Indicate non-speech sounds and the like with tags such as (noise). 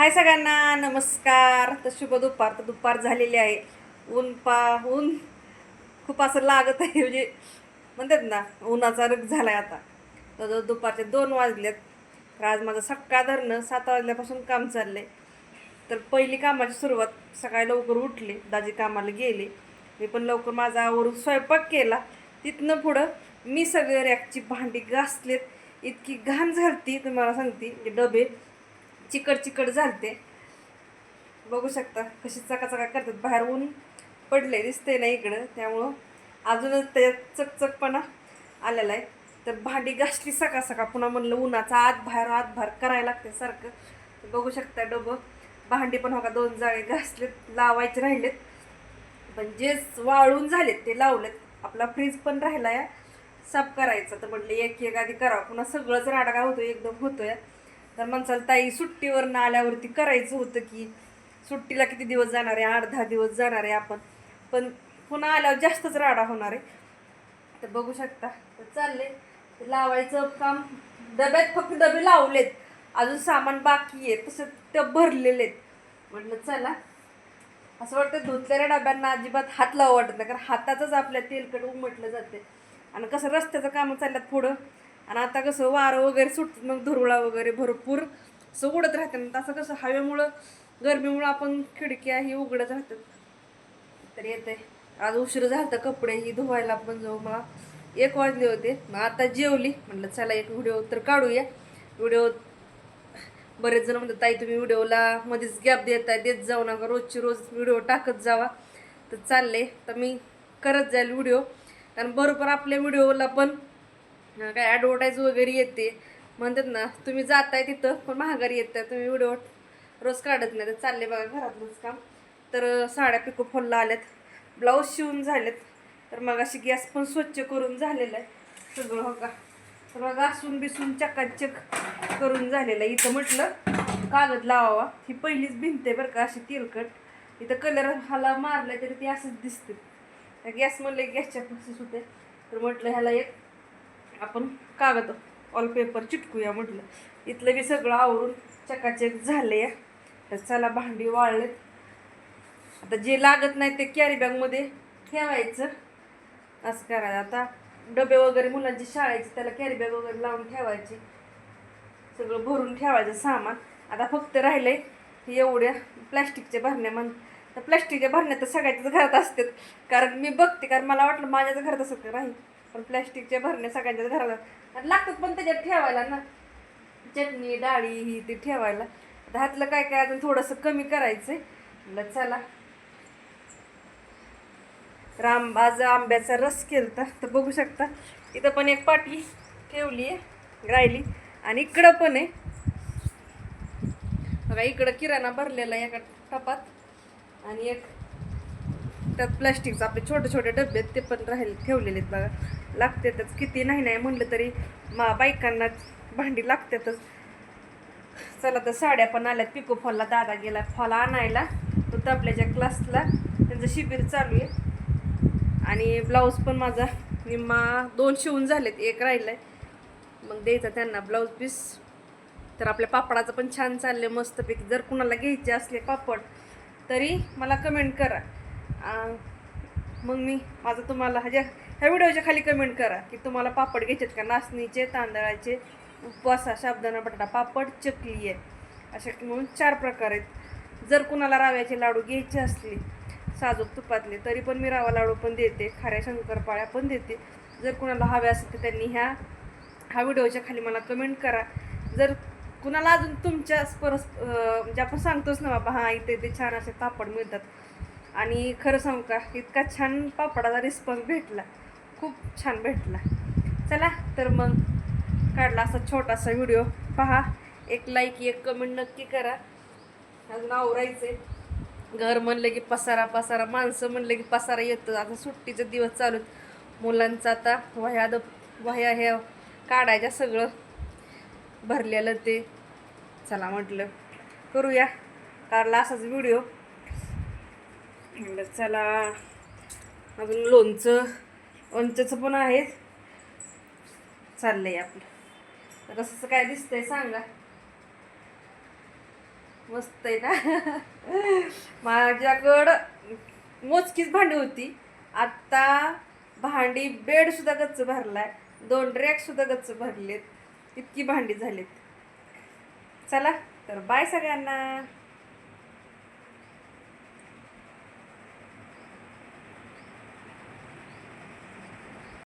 हाय सगळ्यांना नमस्कार. तर शुभ दुपार तर दुपार झालेली आहे. ऊन पा ऊन खूप असं लागत आहे म्हणजे म्हणतात ना उन्हाचा रग झाला आहे आता. तर दुपारचे दोन वाजलेत तर आज माझं सकाळ धरणं सात वाजल्यापासून काम चाललं आहे तर पहिली कामाची सुरुवात सकाळी लवकर उठले दाजी कामाला गेले. मी पण लवकर माझा आवरून स्वयंपाक केला. तिथनं पुढं मी सगळे रॅकची भांडी घासलेत. इतकी घाण झालती तुम्हाला सांगते डबे चिकट चिकट झालते. बघू शकता कशी चकाचका करतात. बाहेर ऊन पडले दिसते ना इकडं. त्यामुळं अजूनच त्याच्यात चकचकपणा आलेला आहे. तर भांडी घासली सकाळ सकाळ. पुन्हा म्हणलं उन्हाचा आत बाहेर आत बाहेर करायला लागते सारखं. बघू शकता डबं. भांडी पण हो का दोन जाळे घासलेत लावायचे राहिलेत. पण जे वाळून झालेत ते लावलेत. आपला फ्रीज पण राहिला या साफ करायचा. तर म्हटलं एक एक आधी करावं. पुन्हा सगळंच राडगा होतो एकदम होतो आहे तर माणसाला ताई सुट्टीवरनं आल्यावरती करायचं होतं की सुट्टीला किती दिवस जाणार आहे? आठ दहा दिवस जाणार आहे आपण. पण पुन्हा आल्यावर जास्तच राडा होणार आहे. तर बघू शकता. तर चालले ते लावायचं काम. डब्यात फक्त डबे लावलेत. अजून सामान बाकी आहे. तसं ते भरलेले आहेत. म्हटलं चला. असं वाटतं धुतलेल्या डब्यांना अजिबात हात लावा वाटत नाही. कारण हातातच आपल्या तेलकट उमटलं जाते आणि कसं रस्त्याचं कामं चालल्यात पुढं. आणि आता कसं वारं वगैरे सुट मग धुरळा वगैरे भरपूर असं उडत राहते. ना तसं कसं हवेमुळं गरमीमुळं आपण खिडक्या ही उघडत राहतात. तर येते आज उशीर झाला कपडे ही धुवायला पण जाऊ मला एक वाजले होते. मग आता जेवली. म्हटलं चला एक व्हिडिओ तर काढूया. व्हिडिओ बरेच जण म्हणतात ताई तुम्ही व्हिडिओला मध्येच गॅप देताय देत जाऊ नका. रोजची रोज व्हिडिओ टाकत जावा. तर चालले तर मी करत जाईल व्हिडिओ. कारण बरोबर आपल्या व्हिडिओला पण काय ॲडव्हर्टाईज वगैरे येते. म्हणतात ना तुम्ही जाताय तिथं पण महागारी येतं तुम्ही व्हिडिओ रोज काढत नाही. तर चालले बघा घरातलंच काम. तर साड्या पिको फॉलला आल्यात. ब्लाऊज शिवून झालेत. तर मग अशी गॅस पण स्वच्छ करून झालेलं आहे. सगळं हो का? मग घासून बिसून चकाचक करून झालेलं आहे. इथं म्हटलं कागद लावावा. ही पहिलीच भिंत आहे बरं का अशी तेलकट. इथं कलर हाला मारला तरी ती असंच दिसते त्या गॅस म्हणलं गॅसच्या प्रोसेस होते. तर म्हटलं ह्याला एक आपण कागद वॉलपेपर चिटकूया म्हटलं. इथलं बी सगळं आवरून चकाचक झाले तर चला भांडी वाळलेत. आता जे लागत नाही ते कॅरी बॅगमध्ये ठेवायचं. असं करायचं. आता डबे वगैरे मुलांची शाळेची त्याला कॅरी बॅग वगैरे लावून ठेवायची. सगळं भरून ठेवायचं सामान. आता फक्त राहिलंय हे एवढ्या प्लॅस्टिकच्या भरण्या म्हण तर प्लॅस्टिकच्या भरण्या तर सगळ्याच्याच घरात असतात. कारण मी बघते कारण मला वाटलं माझ्याच घरात असं राहील. पण प्लॅस्टिकच्या भरण्या सगळ्यांच्याच घराला आणि लागतात पण त्याच्यात ठेवायला ना. चटणी डाळी ही ती ठेवायला. आता ह्यातलं काय काय अजून थोडंसं कमी करायचं आहे चला. राम आज आंब्याचा रस केलता. तर बघू शकता इथं पण एक पाटी ठेवली आहे राहिली. आणि इकडं पण आहे. बघा इकडं किराणा भरलेला आहे एका टपात. आणि एक त्यात प्लॅस्टिकचं आपले छोटे छोटे डबे आहेत ते पण राहिले ठेवलेले आहेत बघा. लागतातच. किती नाही नाही म्हणलं तरी मा बायकांना भांडी लागतातच. चला तर साड्या पण आल्यात. पिको फॉलला दादा गेला. फॉल आणायला. तो तबल्याच्या क्लासला. त्यांचं शिबिर चालू आहे. आणि ब्लाऊज पण माझा निम्मा दोन शिवून झालेत. एक राहिलाय. मग द्यायचा त्यांना ब्लाऊज पीस. तर आपल्या पापडाचं पण छान चाललंय. मस्तपैकी जर कुणाला घ्यायचे असले पापड तरी मला कमेंट करा. मग मी माझं तुम्हाला ह्याच्या ह्या व्हिडिओच्या खाली कमेंट करा की तुम्हाला पापड घ्यायचे का? नाचणीचे तांदळाचे उपवासा शाबदाना बटाटा पापड चकली आहे. अशा म्हणून चार प्रकार आहेत. जर कुणाला रव्याचे लाडू घ्यायचे असले साजूक तुपातले तरी पण मी रवा लाडू पण देते खाऱ्या शंकरपाळ्या पण देते. जर कुणाला हव्या असेल तर त्यांनी ह्या हा व्हिडिओच्या खाली मला कमेंट करा. जर कुणाला अजून तुमच्या परस म्हणजे आपण सांगतोच ना बाबा हां इथे इथे छान असे पापड मिळतात. आणि खरं सांगू का इतका छान पापडाचा रिस्पॉन्स भेटला. खूप छान भेटला. चला तर मग काढला असा छोटासा व्हिडिओ पहा एक लाईक एक कमेंट नक्की करा. अजून आवरायचे घर म्हणलं की पसारा पसारा. माणसं म्हणलं की पसारा येतं आता सुट्टीचे दिवस चालू आहेत. मुलांचं आता वह्या द वह्या ह्या काढायच्या सगळं. भरलेलं ते. चला म्हटलं करूया. काढला असाच व्हिडिओ म्हणलं चला अजून लोणचं लोणच्याचं पण आहे. चाललंय आपलं. तर कसं काय दिसतंय सांगा. मस्त आहे ना? (laughs) माझ्याकडं मोजकीच भांडी होती. आत्ता भांडी बेडसुद्धा गच्च भरलाय. दोन रॅकसुद्धा गच्च भरलेत. इतकी भांडी झालीत. चला तर बाय सगळ्यांना.